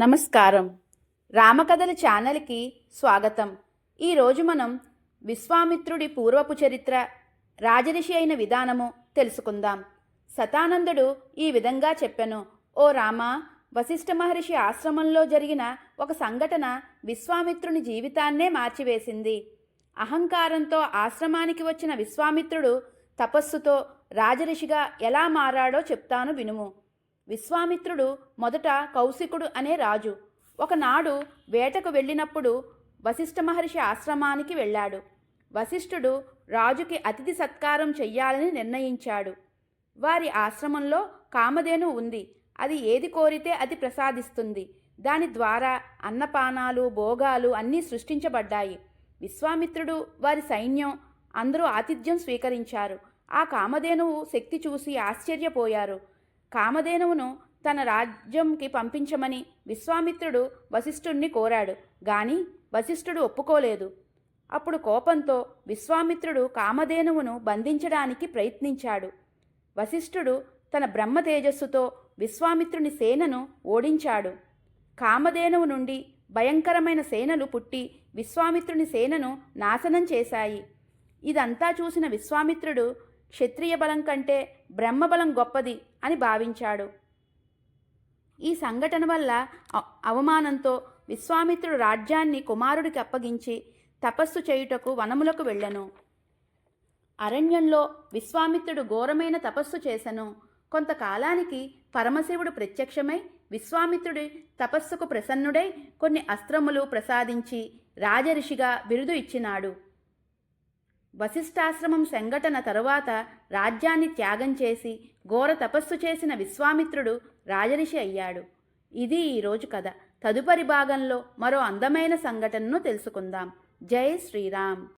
నమస్కారం. రామకథల ఛానల్కి స్వాగతం. ఈరోజు మనం విశ్వామిత్రుడి పూర్వపు చరిత్ర రాజరిషి అయిన విధానము తెలుసుకుందాం. సతానందుడు ఈ విధంగా చెప్పెను. ఓ రామ వశిష్ఠ మహర్షి ఆశ్రమంలో జరిగిన ఒక సంఘటన విశ్వామిత్రుని జీవితాన్నే మార్చివేసింది. అహంకారంతో ఆశ్రమానికి వచ్చిన విశ్వామిత్రుడు తపస్సుతో రాజరిషిగా ఎలా మారాడో చెప్తాను వినుము. విశ్వామిత్రుడు మొదట కౌశికుడు అనే రాజు. ఒకనాడు వేటకు వెళ్ళినప్పుడు వశిష్ఠ మహర్షి ఆశ్రమానికి వెళ్ళాడు. వశిష్ఠుడు రాజుకి అతిథి సత్కారం చెయ్యాలని నిర్ణయించాడు. వారి ఆశ్రమంలో కామధేను ఉంది. అది ఏది కోరితే అది ప్రసాదిస్తుంది. దాని ద్వారా అన్నపానాలు భోగాలు అన్నీ సృష్టించబడ్డాయి. విశ్వామిత్రుడు వారి సైన్యం అందరూ ఆతిథ్యం స్వీకరించారు. ఆ కామధేనువు శక్తి చూసి ఆశ్చర్యపోయారు. కామధేనువును తన రాజ్యంకి పంపించమని విశ్వామిత్రుడు వశిష్ఠుణ్ణి కోరాడు. గాని వశిష్ఠుడు ఒప్పుకోలేదు. అప్పుడు కోపంతో విశ్వామిత్రుడు కామధేనువును బంధించడానికి ప్రయత్నించాడు. వశిష్ఠుడు తన బ్రహ్మ తేజస్సుతో విశ్వామిత్రుని సేనను ఓడించాడు. కామధేనువు నుండి భయంకరమైన సేనలు పుట్టి విశ్వామిత్రుని సేనను నాశనం చేశాయి. ఇదంతా చూసిన విశ్వామిత్రుడు క్షత్రియ బలం కంటే బ్రహ్మబలం గొప్పది అని భావించాడు. ఈ సంఘటన వల్ల అ- అవమానంతో విశ్వామిత్రుడు రాజ్యాన్ని కుమారుడికి అప్పగించి తపస్సు చేయుటకు వనములకు వెళ్ళను. అరణ్యంలో విశ్వామిత్రుడు ఘోరమైన తపస్సు చేసెను. కొంతకాలానికి పరమశివుడు ప్రత్యక్షమై విశ్వామిత్రుడి తపస్సుకు ప్రసన్నుడై కొన్ని అస్త్రములు ప్రసాదించి రాజరిషిగా బిరుదు ఇచ్చినాడు. వశిష్ఠాశ్రమం సంఘటన తరువాత రాజ్యాన్ని త్యాగం చేసి ఘోర తపస్సు చేసిన విశ్వామిత్రుడు రాజరిషి అయ్యాడు. ఇది ఈరోజు కథ. తదుపరి భాగంలో మరో అందమైన సంఘటనను తెలుసుకుందాం. జై శ్రీరామ్.